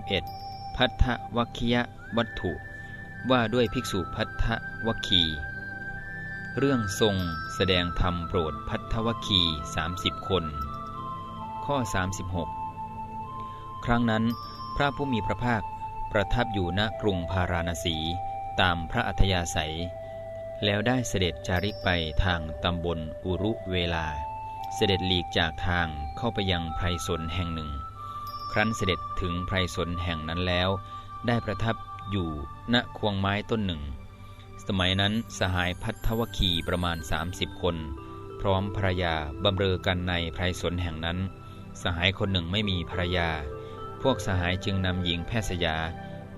11. พัทธวัคคียวัตถุ ว่าด้วยภิกษุพัทธวัคี เรื่องทรงแสดงธรรมโปรดพัทธวัคี30 คน ข้อ 36 ครั้งนั้นพระผู้มีพระภาคประทับอยู่ณกรุงพาราณสีตามพระอัธยาศัย แล้วได้เสด็จจาริกไปทางตำบลอุรุเวลา เสด็จหลีกจากทางเข้าไปยังไพรสนแห่งหนึ่ง รั้นเสด็จถึงไพรสนแห่งนั้นแล้ว ได้ประทับอยู่ณควงไม้ต้นหนึ่ง สมัยนั้นสหายพัทธวคีประมาณ 30 คน พร้อมภรยาบำเรอกันในไพรสนแห่งนั้น สหายคนหนึ่งไม่มีภรรยา พวกสหายจึงนำหญิงแพทย์สยา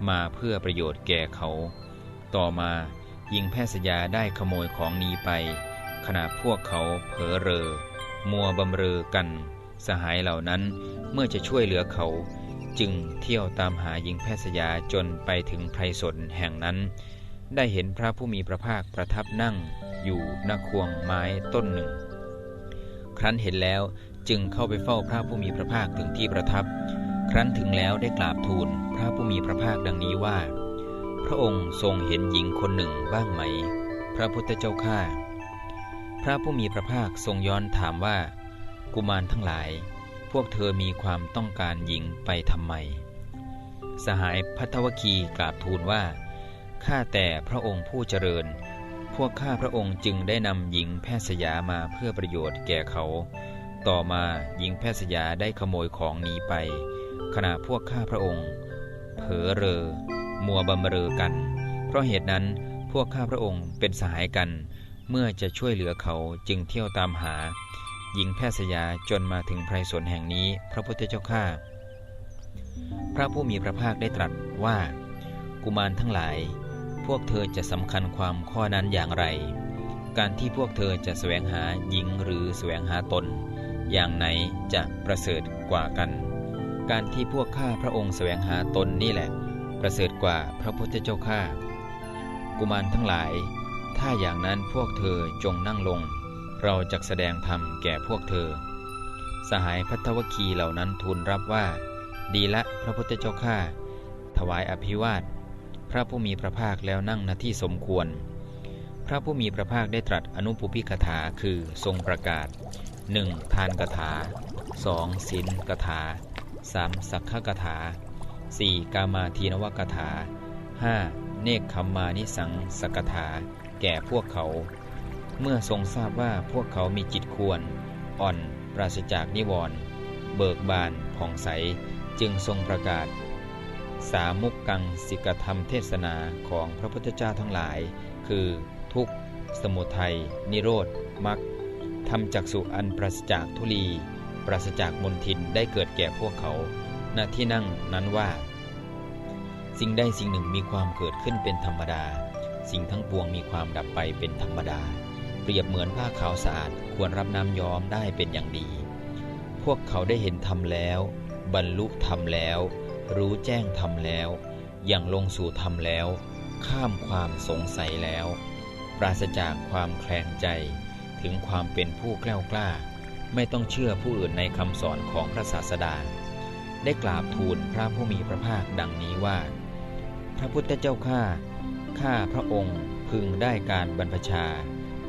มาเพื่อประโยชน์แก่เขา ต่อมาหญิงแพทย์สยาได้ขโมยของนีไป ขณะพวกเขาเผลอเรอ มัวบำเรอกัน สหายเหล่านั้นเมื่อจะช่วยเหลือเขา จึงเที่ยวตามหาหญิงแพทย์สยาจนไปถึงไพรสนแห่งนั้น ได้เห็นพระผู้มีพระภาคประทับนั่งอยู่ณควงไม้ต้นหนึ่ง ครั้นเห็นแล้วจึงเข้าไปเฝ้าพระผู้มีพระภาคถึงที่ประทับ ครั้นถึงแล้วได้กราบทูลพระผู้มีพระภาคดังนี้ว่า พระองค์ทรงเห็นหญิงคนหนึ่งบ้างไหม พระพุทธเจ้าข้าพระผู้มีพระภาคทรงย้อนถามว่า กุมารทั้งหลาย พวกเธอมีความต้องการหญิงไปทำไม สหายพัทวคีกราบทูลว่า ข้าแต่พระองค์ผู้เจริญ พวกข้าพระองค์จึงได้นำหญิงแพทย์สยามาเพื่อประโยชน์แก่เขา ต่อมาหญิงแพทย์สยาได้ขโมยของหนีไป ขณะพวกข้าพระองค์ เผลอเรอ มัวบำเรอกัน เพราะเหตุนั้นพวกข้าพระองค์เป็นสหายกัน เมื่อจะช่วยเหลือเขาจึงเที่ยวตามหา หญิงแพทย์สยาจนมาถึงไพรสนแห่งนี้ พระพุทธเจ้าข้าพระผู้มีพระภาคได้ตรัสว่า กุมารทั้งหลาย พวกเธอจะสำคัญความข้อนั้นอย่างไร การที่พวกเธอจะแสวงหาหญิงหรือแสวงหาตน อย่างไหนจะประเสริฐกว่ากัน การที่พวกข้าพระองค์แสวงหาตนนี่แหละ ประเสริฐกว่าพระพุทธเจ้าข้ากุมารทั้งหลาย ถ้าอย่างนั้นพวกเธอจงนั่งลง เราจะแสดงธรรมแก่พวกเธอ สหายพัทวคีเหล่านั้นทูลรับว่า ดีละพระพุทธเจ้าข้าถวายอภิวาท พระผู้มีพระภาคแล้วนั่งณที่สมควร พระผู้มีพระภาคได้ตรัสอนุปุพิกถาคือทรงประกาศ 1. ทานกถา 2. ศีลกถา 3. สักขกถา 4. กามาทีนวกถา 5. เนคขมมานิสังสกถา แก่พวกเขา เมื่อทรงทราบว่าพวกเขามีจิตควร อ่อน ปราศจากนิวรณ์เบิกบานผ่องใส จึงทรงประกาศ สามุกกังสิกธรรมเทศนาของพระพุทธเจ้าทั้งหลาย คือทุกสมุทัย นิโรธมรรคทำจักสุอันปราศจากทุลี ปราศจากมนทินได้เกิดแก่พวกเขา ณ ที่นั่งนั้นว่า สิ่งใดสิ่งหนึ่งมีความเกิดขึ้นเป็นธรรมดา สิ่งทั้งปวงมีความดับไปเป็นธรรมดา รียบเหมือนผ้าขาวสะอาดควรรับน้ำย้อมได้เป็นอย่างดี พวกเขาได้เห็นธรรมแล้ว บรรลุธรรมแล้ว รู้แจ้งธรรมแล้วอย่างลงสู่ธรรมแล้ว ข้ามความสงสัยแล้ว ปราศจากความแคลงใจถึงความเป็นผู้แกล้วกล้า ไม่ต้องเชื่อผู้อื่นในคำสอนของพระศาสดา ได้กราบทูลพระผู้มีพระภาคดังนี้ว่า พระพุทธเจ้าข้าข้าพระองค์พึงได้การบรรพชา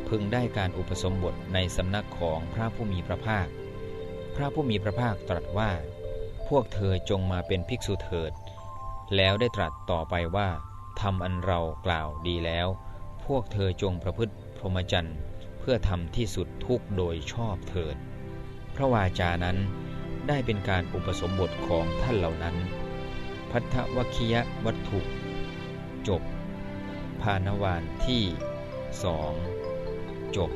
พึงได้การอุปสมบทในสำนักของพระผู้มีพระภาค พระผู้มีพระภาคตรัสว่า พวกเธอจงมาเป็นภิกษุเถิด แล้วได้ตรัสต่อไปว่าทำอันเรากล่าวดีแล้ว พวกเธอจงประพฤติพรหมจรรย์เพื่อทำที่สุดทุกโดยชอบเถิด พระวาจานั้นได้เป็นการอุปสมบทของท่านเหล่านั้น พัทธวคียวัตถุ จบพานวานที่สอง จบ